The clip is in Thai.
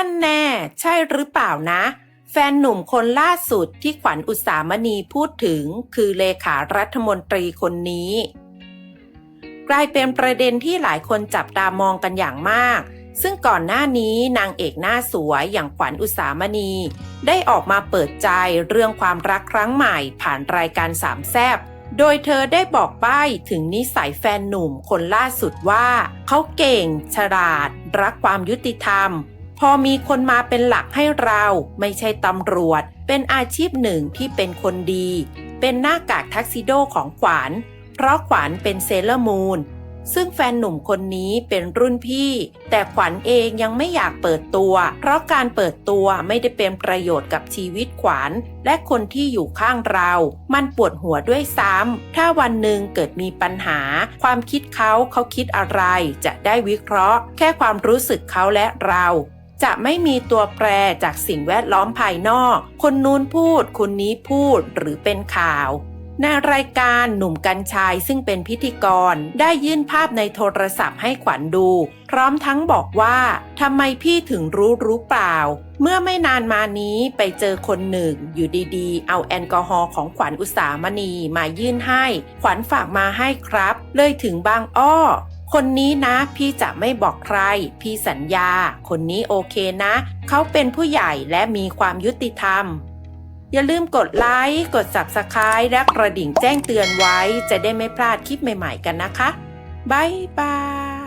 นั่นแน่ ใช่หรือเปล่านะ แฟนหนุ่มคนล่าสุดที่ขวัญอุสามณีพูดถึง คือเลขารัฐมนตรีคนนี้ กลายเป็นประเด็นที่หลายคนจับตามองกันอย่างมาก ซึ่งก่อนหน้านี้นางเอกหน้าสวยอย่างขวัญอุสามณี ได้ออกมาเปิดใจเรื่องความรักครั้งใหม่ผ่านรายการสามแซบโดยเธอได้บอกใบ้ถึงนิสัยแฟนหนุ่มคนล่าสุดว่า เขาเก่ง ฉลาด รักความยุติธรรม พอมีคนมาเป็นหลักให้เราไม่ใช่ตำรวจ เป็นอาชีพหนึ่งที่เป็นคนดี เป็นหน้ากากทักซิโดของขวัญเพราะขวัญเป็นเซเลอร์มูนซึ่งแฟนหนุ่มคนนี้เป็นรุ่นพี่ แต่ขวัญเองยังไม่อยากเปิดตัว เพราะการเปิดตัวไม่ได้เป็นประโยชน์กับชีวิตขวัญและคนที่อยู่ข้างเรา มันปวดหัวด้วยซ้ำ ถ้าวันหนึ่งเกิดมีปัญหา ความคิดเขาเขาคิดอะไรจะได้วิเคราะห์ แค่ความรู้สึกเขาและเรา จะไม่มีตัวแปรจากสิ่งแวดล้อมภายนอก คนนู้นพูด คนนี้พูดหรือเป็นข่าว ในรายการหนุ่มกัญชัยซึ่งเป็นพิธีกรได้ยื่นภาพในโทรศัพท์ให้ขวัญดู พร้อมทั้งบอกว่าทำไมพี่ถึงรู้รู้เปล่า เมื่อไม่นานมานี้ไปเจอคนหนึ่ง อยู่ดีๆ เอาแอลกอฮอล์ของขวัญอุสามณีมายื่นให้ ขวัญฝากมาให้ครับ เลยถึงบางอ้อ คนนี้นะพี่จะไม่บอกใคร พี่สัญญา คนนี้โอเคนะ เขาเป็นผู้ใหญ่และมีความยุติธรรม อย่าลืมกดไลค์ กด Subscribe และกระดิ่งแจ้งเตือนไว้ จะได้ไม่พลาดคลิปใหม่ๆกันนะคะ บ๊ายบาย